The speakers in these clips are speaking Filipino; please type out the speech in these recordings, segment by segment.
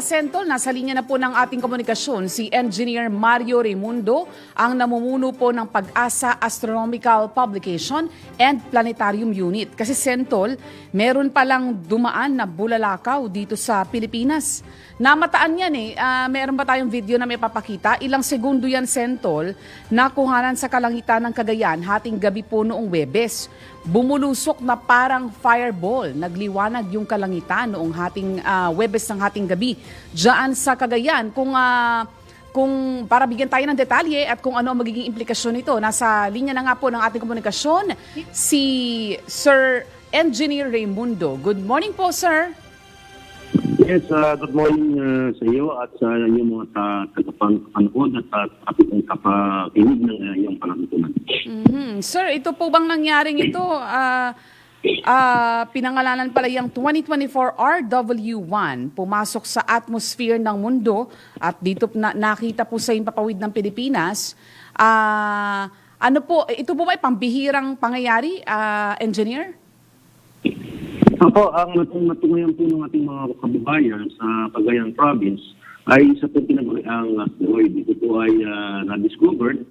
Sentol, nasa linya na po ng ating komunikasyon si Engineer Mario Raimundo, ang namumuno po ng Pag-asa Astronomical Publication and Planetarium Unit. Kasi Sentol, meron palang dumaan na bulalakaw dito sa Pilipinas. Namataan yan eh. Ah, meron ba tayong video na may papakita? Ilang segundo yan Sentol, nakuhanan sa kalangitan ng Cagayan hating gabi po noong Webes. Bumulusok na parang fireball. Nagliwanag yung kalangitan noong hating ah, Webes ng hating gabi. Diyan sa Cagayan, kung ah, kung para bigyan tayo ng detalye at kung ano ang magiging implikasyon nito. Nasa linya na nga po ng ating komunikasyon si Sir Engineer Raimundo. Good morning po, sir. Yes, uh, good morning uh, sa iyo at sa iyong mga ta- tagapanood at uh, ating kapakinig ng uh, iyong pangakutunan. Mhm. Sir, ito po bang nangyaring ito? Ah, ah, pinangalanan pala yung 2024 RW1 pumasok sa atmosphere ng mundo at dito na, nakita po sa impapawid ng Pilipinas. Ah, ano po, ito po ba pambihirang pangyayari, ah, engineer? Ako, ang natung natungayan po ng ating mga kababayan sa Cagayan Province ay isa po pinag-ang asteroid. Ito po ay uh, na-discovered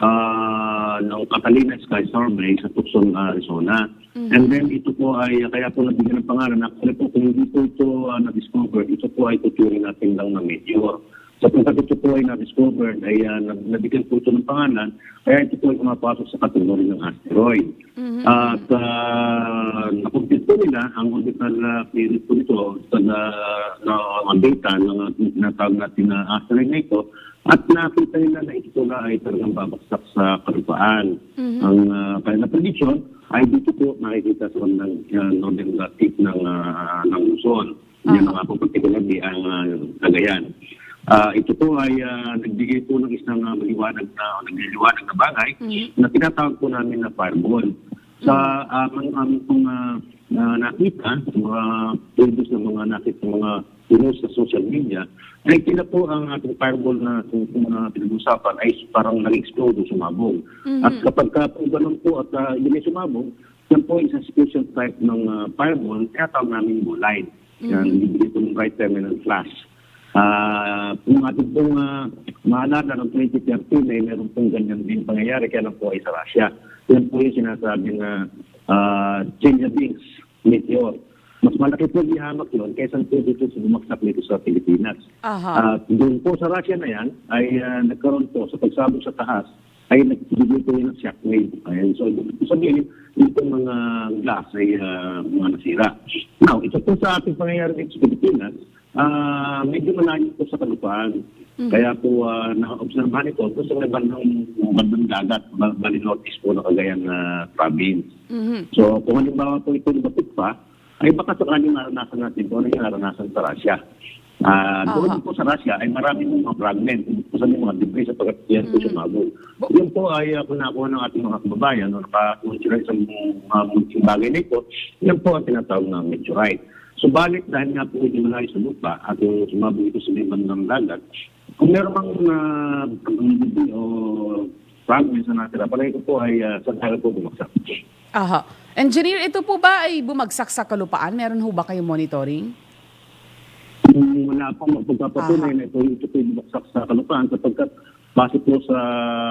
uh, ng Catalina Sky Survey sa Tucson, Arizona. And then ito po ay, kaya po nabigyan ng pangalan, actually po kung hindi po ito uh, na-discover, ito po ay tuturing natin lang na meteor. Sapagkat ito po ay na-discover, ay uh, nab- nabigyan po ito ng pangalan, kaya ito po ay pumapasok sa kategory ng asteroid. At uh, nakumpit po nila ang orbital uh, period po nito sa na, na, ang data ng tinatawag natin na asteroid na ito at nakita nila na ito na ay talagang babagsak sa kalupaan. Ang uh, kanilang prediction ay dito po makikita sa bandang uh, northern tip ng, uh, ng Luzon. Yan ang po particularly ang uh, Cagayan. Ah, ito po ay ah, nagbigay po ng isang uh, maliwanag na o nagliliwanag na bagay na tinatawag po namin na fireball. Sa aming pong ah, na nakita, mga photos ng mga nakita mga pinost sa social media, ay tila po ang ating fireball na kung, kung mga pinag-usapan ay parang nag-explode o sumabog. At kapag ka po ganun po at uh, yun ay sumabog, yan po isang special type ng ah, fireball, kaya tawag namin bolide. Yan, bibigay po ng right terminal flash. Ah, kung ating pong uh, maalala ng 2013 ay meron pong ganyan din pangyayari kaya lang po ay sa Russia. Yan po yung sinasabi na uh, Chelyabinsk meteor. Mas malaki po yung hamak yun kaysa po dito sa bumaksak nito sa Pilipinas. Aha. At doon po sa Russia na yan ay ah, nagkaroon po sa pagsabog sa taas ay nagbigay po yun ng shockwave. Ayan, so sabihin, po mga glass ay ah, mga nasira. Now, ito po sa ating pangyayari dito sa Pilipinas, ah medyo malayo po sa kalupaan. Kaya po uh, na-obserbahan ito po sa may bandang, bandang dagat, ba- bali northeast po ng Cagayan na province. Mhm. So kung halimbawa po ito lumapit pa, ay baka sakaling naranasan natin po ano yung naranasan sa Russia. Ah, doon Aha. po sa Russia ay marami pong mga fragment, kung sa mga debris sa pagkatiyan po sumabog. Yun po ay uh, kung nakuha ng ating mga kababayan, no, nakakonsider sa mga munting bagay na ito, yan po ang tinatawag na meteorite. Subalit dahil nga po ito malayo sa lupa at yung sumabog ito sa liban ng dagat, kung meron mang uh, o fragments na natira, palagi ko po ay uh, sa dagat po bumaksak. Aha. Engineer, ito po ba ay bumagsak sa kalupaan? Meron ho ba kayong monitoring? Kung wala pong magpagpapatunay na ito, ito po bumagsak sa kalupaan sapagkat base po sa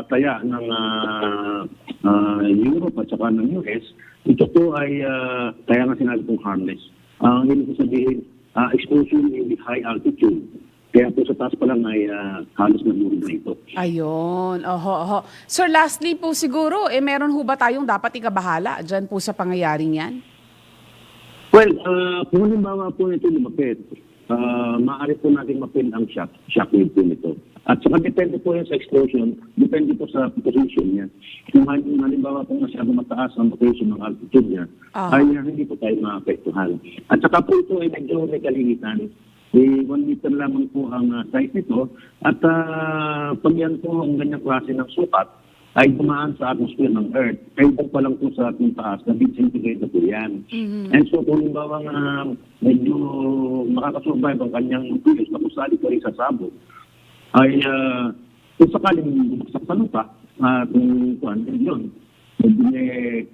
taya ng ah, ah, Europe at saka ng US, ito po ay ah, kaya nga sinabi kong harmless. Ang ibig ko sabihin, ah, explosion in the high altitude. Kaya po sa taas pa lang ay ah, halos nagmurog na ito. Ayun. Oho, oho. Sir, lastly po siguro, eh meron ho ba tayong dapat ikabahala dyan po sa pangyayaring yan? Well, uh, kung halimbawa po ito lumapit, uh, maaari po natin mapin ang shock, shockwave po nito. At saka depende po yan sa explosion, depende po sa position niya. Kung halim- halimbawa po masyado mataas ang location ng altitude niya, Ah. ay hindi po tayo maapektuhan. At saka po ito ay medyo may kalingitan. Eh, one meter lamang po ang uh, size nito. At uh, pag yan po ang ganyang klase ng sukat, ay dumaan sa atmosphere ng Earth. Kaya po pa lang po sa ating taas, na disintegrate na po yan. And so kung halimbawa nga medyo makakasurvive ang kanyang nucleus na kusali pa rin sa sabog, ay uh, kung sakaling sa lupa, at uh, kung kuhan, yun,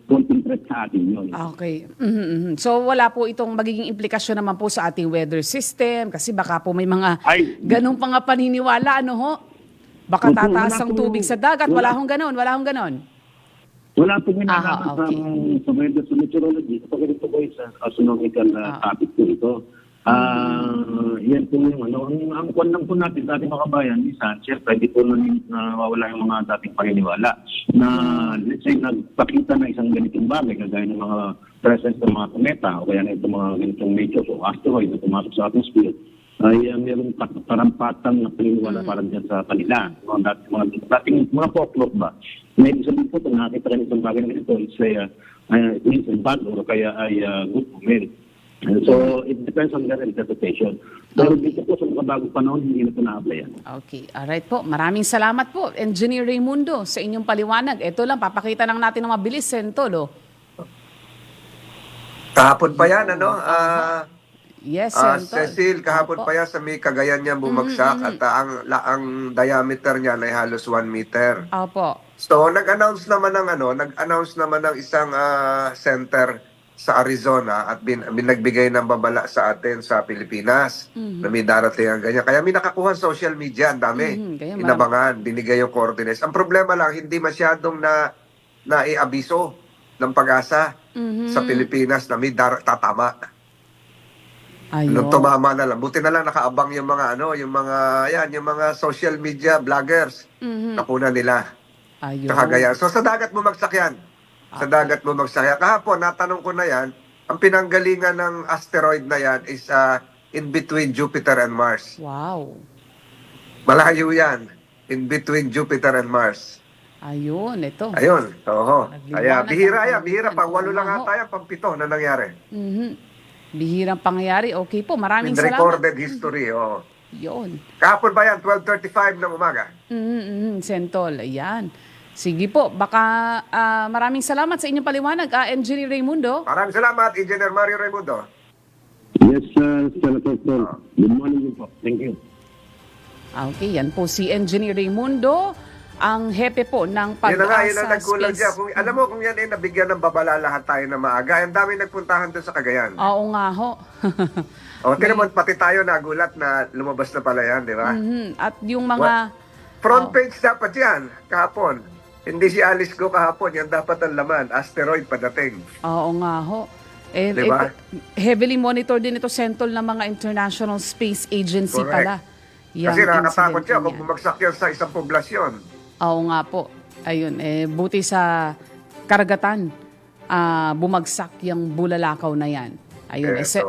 konting threat sa atin yun. Okay. Mhm, mhm. So wala po itong magiging implikasyon naman po sa ating weather system kasi baka po may mga Ay. ganung pa nga paniniwala ano ho? Baka Opo, tataas wala ang po. tubig sa dagat. Wala Wala. hong ganon. Wala hong ganon. Wala pong sa, okay. sa weather sa meteorology. Kapag ito po ay sa astronomical uh, Ah. topic po ito. Ah, yan po yung ano, ang, ang kwan lang po natin sa ating mga kabayan, minsan, siyempre, di po na nawawala yung mga dating paniniwala na, let's say, nagpakita na isang ganitong bagay, kagaya ng mga presence ng mga kometa, o kaya na itong mga ganitong meteors o asteroid na pumasok sa atmosphere, ay uh, mayroong karampatang na paniniwala parang dyan sa kanila. Mga, dat, mga dating mga folklore ba? May ibig sabihin po, kung nakita ka ng bagay na ganito, it's a, uh, it means a bad or kaya ay uh, good omen. And so, it depends on their interpretation. Pero dito po sa mga bagong panahon, hindi na ito na-applyan. Okay. Alright po. Maraming salamat po, Engineer Raimundo, sa inyong paliwanag. Ito lang, papakita lang natin ng mabilis, Sentol. Oh. Kahapon pa yan, ano? Ah, Yes, ah, Sentol. Cecil, kahapon Opo. pa yan sa may kagayan niya bumagsak at ah, ang, la, ang diameter niya ay halos 1 meter. Opo. So, nag-announce naman ng ano, nag-announce naman ng isang ah, center sa Arizona at bin, bin, nagbigay ng babala sa atin sa Pilipinas na may darating ang ganyan. Kaya may nakakuha sa social media, ang dami. Mhm, marami. Inabangan, binigay yung coordinates. Ang problema lang, hindi masyadong na naiabiso ng pag-asa Mhm. sa Pilipinas na may dar- tatama. Ayun. Nung tumama na lang. Buti na lang nakaabang yung mga ano, yung mga yan, yung mga social media vloggers. Mhm. Nakuna nila. Ayun. Sa Cagayan. So sa dagat bumagsak yan. Sa dagat bumagsak yan. Kahapon, natanong ko na yan, ang pinanggalingan ng asteroid na yan is uh, in between Jupiter and Mars. Wow. Malayo yan. In between Jupiter and Mars. Ayun, ito. Ayun. Oo. Kaya bihira yan. Bihira. Pang walo lang ata yan. Pang pito na nangyari. Mhm. Bihirang pangyayari. Okay po, maraming In salamat. recorded history. Oo. Yun. Kahapon ba yan? 12.35 ng umaga. Mhm, Sentol, ayan. Sige po, baka ah, maraming salamat sa inyong paliwanag, ah, Engineer Raimundo. Maraming salamat, Engineer Mario Raimundo. Yes, uh, Senator Paul. Good morning po. Thank you. Ah, Okay, yan po si Engineer Raimundo, ang hepe po ng Yun na nga, pag-asa yun ang nagkulang space. dyan. Kung, alam mo, kung yan ay nabigyan ng babala lahat tayo na maaga, ang dami nagpuntahan doon sa Cagayan. Oo nga ho. O, tinan mo, pati tayo nagulat na lumabas na pala yan, di ba? Mhm, At yung mga... Front Oh. page dapat yan, kahapon. Hindi si Alice Go kahapon, yan dapat ang laman. Asteroid padating. Oo nga ho. Eh, Diba? eh, heavily monitor din ito, Sentol, ng mga International Space Agency Correct. pala. Yang Kasi nakakatakot siya na kung yan. bumagsak yan sa isang poblasyon. Oo nga po. Ayun, eh, buti sa karagatan, ah, bumagsak yung bulalakaw na yan. Ayun, eh, se-.